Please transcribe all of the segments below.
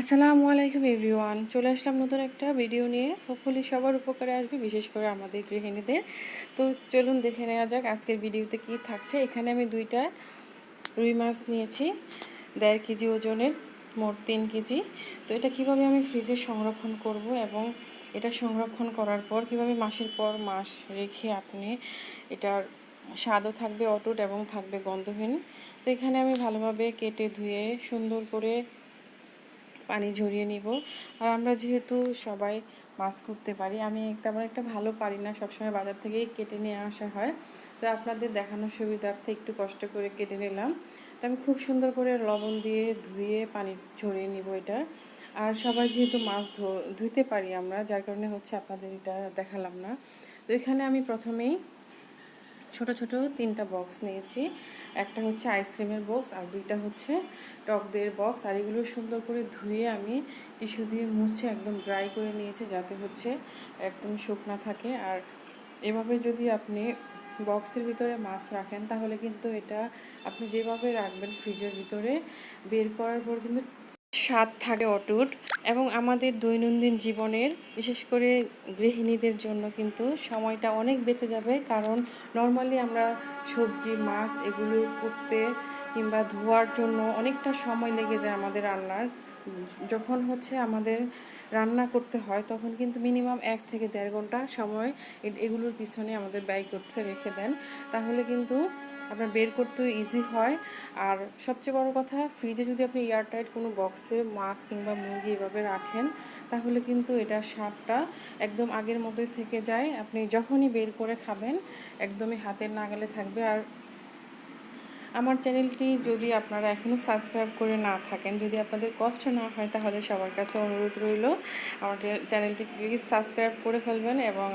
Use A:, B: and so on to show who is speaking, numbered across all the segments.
A: আসসালামু আলাইকুম এভরিওয়ান। চলে আসলাম নতুন একটা ভিডিও নিয়ে। হোপফুলি সবার উপকারে আসবে, বিশেষ করে আমাদের গৃহিণীদের। তো চলুন দেখে নেওয়া যাক আজকের ভিডিওতে কি থাকছে। এখানে আমি দুইটা রুই মাছ নিয়েছি, দেড় কেজি ওজনের, মোট তিন কেজি। তো এটা কীভাবে আমি ফ্রিজে সংরক্ষণ করব এবং এটা সংরক্ষণ করার পর কীভাবে মাসের পর মাস রেখে আপনি এটার স্বাদও থাকবে অটুট এবং থাকবে গন্ধহীন? তো এখানে আমি ভালোভাবে কেটে ধুয়ে সুন্দর করে পানি ঝরিয়ে নিব। আর আমরা যেহেতু সবাই মাছ করতে পারি, আমি তেমন একটা ভালো পারি না, সবসময় বাজার থেকেই কেটে নিয়ে আসা হয়। তো আপনাদের দেখানোর সুবিধার্থে একটু কষ্ট করে কেটে নিলাম। তো আমি খুব সুন্দর করে লবণ দিয়ে ধুয়ে পানি ঝরিয়ে নিব এটা। আর সবাই যেহেতু মাছ ধুইতে পারি আমরা, যার কারণে হচ্ছে আপনাদের এটা দেখালাম না। তো এখানে আমি প্রথমেই ছোট ছোট তিনটা বক্স নিয়েছি। একটা হচ্ছে আইসক্রিমের বক্স আর দুইটা হচ্ছে টক দইয়ের বক্স আর এগুলো সুন্দর করে ধুয়ে আমি টিস্যু দিয়ে মুছে একদম ড্রাই করে নিয়েছি যাতে হচ্ছে একদম শুকনা থাকে। আর এভাবে যদি আপনি বক্সের ভিতরে মাছ রাখেন, তাহলে কিন্তু এটা আপনি যেভাবে রাখবেন ফ্রিজের ভিতরে, বের করার পর কিন্তু স্বাদ থাকে অটুট। এবং আমাদের দৈনন্দিন জীবনের, বিশেষ করে গৃহিণীদের জন্য কিন্তু সময়টা অনেক বেঁচে যাবে। কারণ নর্মালি আমরা সবজি, মাছ এগুলো করতে কিংবা ধোয়ার জন্য অনেকটা সময় লেগে যায় আমাদের রান্নার। যখন হচ্ছে আমাদের রান্না করতে হয়, তখন কিন্তু মিনিমাম এক থেকে দেড় ঘণ্টা সময় এগুলোর পিছনে আমাদের ব্যয় করতে রেখে দেন। তাহলে কিন্তু আপনার বের করতেও ইজি হয়। আর সবচেয়ে বড় কথা ফ্রিজে যদি আপনি এয়ারটাইট কোনো বক্সে মাছ কিংবা মুরগি এভাবে রাখেন, তাহলে কিন্তু এটার স্বাদটা একদম আগের মতোই থেকে যায়। আপনি যখনই বের করে খাবেন, একদমই হাতের নাগালে থাকবে। আর আমার চ্যানেলটি যদি আপনারা এখনও সাবস্ক্রাইব করে না থাকেন, যদি আপনাদের কষ্ট না হয়, তাহলে সবার কাছে অনুরোধ রইল, আমার চ্যানেলটি প্লিজ সাবস্ক্রাইব করে ফেলবেন এবং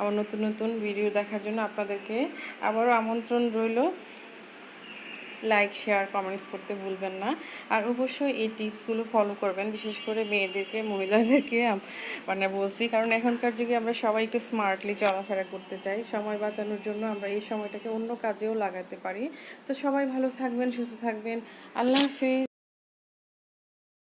A: আমার নতুন নতুন ভিডিও দেখার জন্য আপনাদেরকে আবারও আমন্ত্রণ রইল। লাইক শেয়ার কমেন্টস করতে ভুলবেন না। আর অবশ্যই এই টিপসগুলো ফলো করবেন, বিশেষ করে মেয়েদেরকে, মহিলাদেরকে মানে বলছি, কারণ এখনকার যুগে আমরা সবাই একটু স্মার্টলি চলাফেরা করতে চাই। সময় বাঁচানোর জন্য আমরা এই সময়টাকে অন্য কাজেও লাগাতে পারি। তো সবাই ভালো থাকবেন, সুস্থ থাকবেন। আল্লাহ হাফিজ।